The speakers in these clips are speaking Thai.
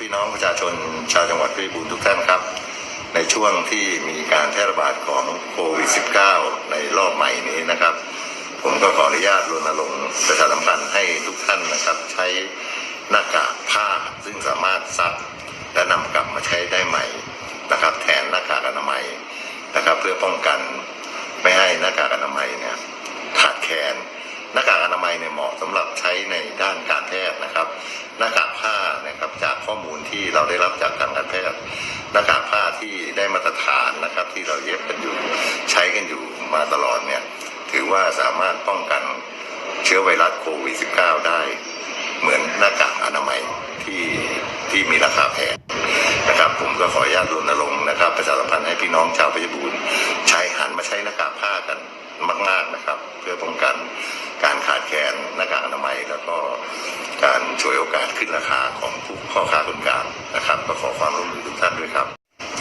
พี่น้องประชาชนชาวจังหวัดเพชรบูรณ์ทุกท่านครับ ในช่วงที่มีการแพร่ระบาดของโควิด -19 ในรอบใหม่นี้นะครับ ผมก็ขออนุญาตรณรงค์ประชาสัมพันธ์ให้ทุกท่านนะครับ ใช้หน้ากากผ้าซึ่งสามารถซักและนำกลับมาใช้ได้ใหม่นะครับ แทนหน้ากากอนามัยนะครับ เพื่อป้องกันไม่ให้หน้ากากอนามัยเนี่ยขาดแคลน เราได้รับจากทางการแพทย์หน้ากากผ้าที่ได้มาตรฐานนะครับ ที่เราเย็บกันอยู่ใช้กันอยู่มาตลอดเนี่ยถือว่าสามารถป้องกันเชื้อไวรัสโควิด -19 ได้ เหมือนหน้ากากอนามัยที่ที่มีราคาแพงนะครับผมก็ขออนุญาตรณรงค์นะครับ ประชาสัมพันธ์ให้พี่น้องชาวเพชรบูรณ์ใช้หันมาใช้หน้ากากผ้ากันมาก ๆนะครับ เพื่อป้องกันการขาดแคลนหน้ากากอนามัยแล้วก็ การช่วยโอกาสขึ้นราคาของผู้พ่อค้าคนกลางนะครับก็ขอความร่วมมือทุกท่านด้วยครับ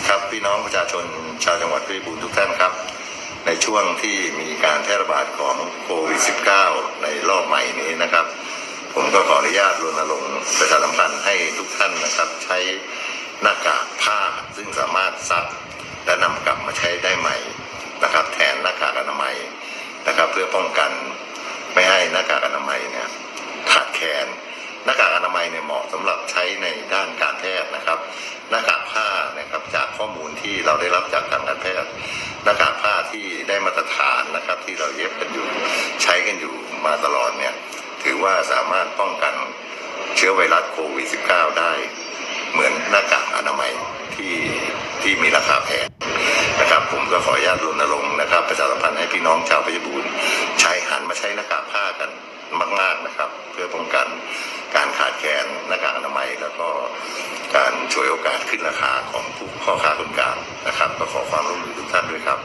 ครับพี่น้องประชาชนชาวจังหวัดพชรบูรณ์ทุกท่านครับ ในช่วงที่มีการแพร่ระบาดของโควิด -19 ในรอบใหม่นี้นะครับ ผมก็ขออนุญาตรณรงค์ประชาสัมพันธ์ให้ทุกท่านนะครับ ใช้หน้ากากผ้าซึ่งสามารถซักและนำกลับมาใช้ได้ใหม่นะครับ แทนหน้ากากอนามัยนะครับ เพื่อป้องกันไม่ให้หน้ากากอนามัยเนี่ยขาดแคลนหน้ากากอนา มัยเนี่ยเหมาะสำหรับใช้ในด้านการแพทย์นะครับ หน้ากากผ้านะครับจากข้อมูลที่เราได้รับจากทางการแพทย์หน้ากากผ้าที่ได้มาตรฐานนะครับ ที่เราเย็บกันอยู่ใช้กันอยู่มาตลอดเนี่ยถือว่าสามารถป้องกันเชื้อไวรัสโควิด -19 ได้ เหมือนหน้ากากอนามัยที่ที่มีราคาแพงนะครับ ผมก็ขออนุญาตรณรงค์นะครับ ประชาสัมพันธ์ให้พี่น้องชาวเพชรบูรณ์ใช้หันมาใช้หน้ากากผ้ากันมาก ๆนะครับ เพื่อป้องกัน การขาดแคลนหน้ากากอนามัย แล้วก็การช่วยโอกาสขึ้นราคาของผู้พ่อค้าคนกลางนะครับก็ขอความร่วมมือทุกท่านด้วยครับ